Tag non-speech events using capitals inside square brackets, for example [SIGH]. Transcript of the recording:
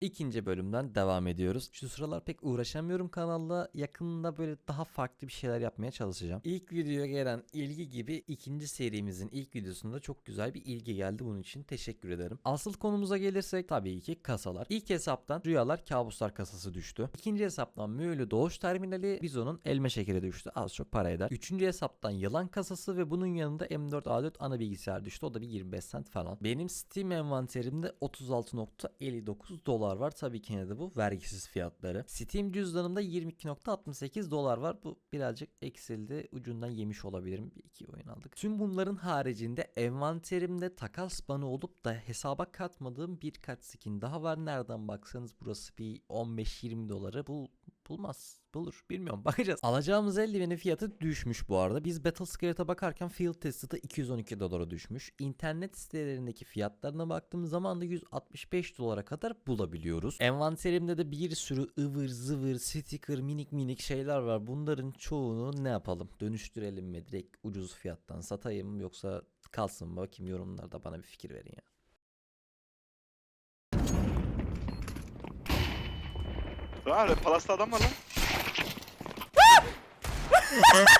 İkinci bölümden devam ediyoruz. Şu sıralar pek uğraşamıyorum kanalla. Yakında böyle daha farklı bir şeyler yapmaya çalışacağım. İlk videoya gelen ilgi gibi ikinci serimizin ilk videosunda çok güzel bir ilgi geldi. Bunun için teşekkür ederim. Asıl konumuza gelirsek tabii ki kasalar. İlk hesaptan Rüyalar Kabuslar kasası düştü. İkinci hesaptan Mühürlü Doğuş Terminali Bizon'un elma şekeri düştü. Az çok para eder. Üçüncü hesaptan Yılan kasası ve bunun yanında M4A4 ana bilgisayar düştü. O da bir 25 cent falan. Benim Steam envanterimde 36.59 dolar var. Tabii ki yine de bu vergisiz fiyatları. Steam cüzdanımda 22.68 dolar var. Bu birazcık eksildi. Ucundan yemiş olabilirim. Bir iki oyun aldık. Tüm bunların haricinde envanterimde takas banı olup da hesaba katmadığım birkaç skin daha var. Nereden baksanız burası bir 15-20 doları bul bulmaz. Bulur. Bilmiyorum. [LAUGHS] Bakacağız. Alacağımız eldivenin fiyatı düşmüş bu arada. Biz Battle Square'a bakarken Field Tested'ı 212 dolara düşmüş. İnternet sitelerindeki fiyatlarına baktığımız zaman da 165 dolara kadar bulabiliyoruz. Envanterimde de bir sürü ıvır zıvır sticker minik minik şeyler var. Bunların çoğunu ne yapalım? Dönüştürelim mi? Direkt ucuz fiyattan satayım yoksa kalsın mı? Bakayım yorumlarda bana bir fikir verin ya. Aa Palas'ta adam var lan. [LAUGHS] [LAUGHS]